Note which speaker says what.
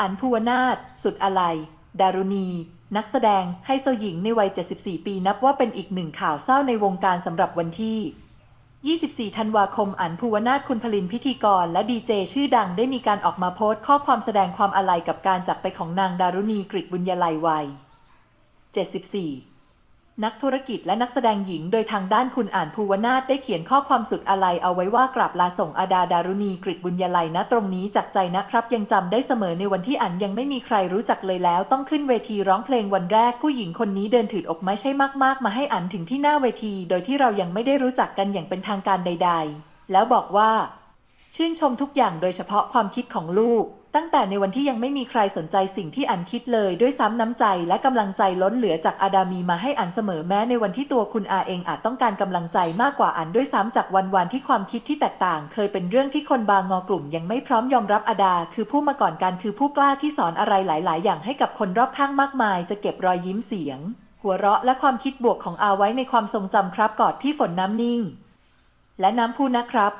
Speaker 1: อันภูวนาถสุดอะไร ดารุณี นักแสดงไฮโซหญิงในวัย 74 ปีนับว่าเป็นอีกหนึ่งข่าวเศร้าในวงการสำหรับวันที่ 24 ธันวาคม อันภูวนาถคุณพลินพิธีกร และดีเจชื่อดังได้มีการออกมาโพสต์ข้อความแสดงความอาลัยกับการจากไปของนางดารุณีกริบุญยาลัยวัย 74 นักธุรกิจและนักแสดงหญิง โดยทางด้านคุณอ่านภูวนาถได้เขียนข้อความสุดอาลัยเอาไว้ว่ากราบลาส่งอาดาดารุณีกริตบุญยาลัยณตรงนี้จากใจนะครับ ยังจำได้เสมอในวันที่อันยังไม่มีใครรู้จักเลยแล้ว ต้องขึ้นเวทีร้องเพลงวันแรกผู้หญิงคนนี้เดินถืออกไม้ใช่มาก ๆ มาให้อันถึงที่หน้าเวที โดยที่เรายังไม่ได้รู้จักกันอย่างเป็นทางการใด ๆ แล้วบอกว่า ชื่นชมทุกอย่างโดยเฉพาะความคิดของลูก ตั้งแต่ในวันที่ยังไม่มีใครสนใจสิ่งที่อันคิดเลยด้วยซ้ำน้ำใจและกำลังใจล้นเหลือจากอาดามีมาให้อันเสมอแม้ในวันที่ตัวคุณอาเองอาจต้องการกำลังใจมากกว่าอันด้วยซ้ำจากวันวันๆที่ความคิดที่แตกต่าง เคยเป็นเรื่องที่คนบางงอกลุ่ม ยังไม่พร้อมยอมรับอาดา คือผู้มาก่อนการคือผู้กล้าที่สอนอะไรหลาย ๆ อย่างให้กับคนรอบข้างมากมาย จะเก็บรอยยิ้มเสียง หัวเราะและความคิดบวกของอาไว้ในความทรงจำครับกอดพี่ฝนน้ำนิ่ง และน้ำพูนะครับ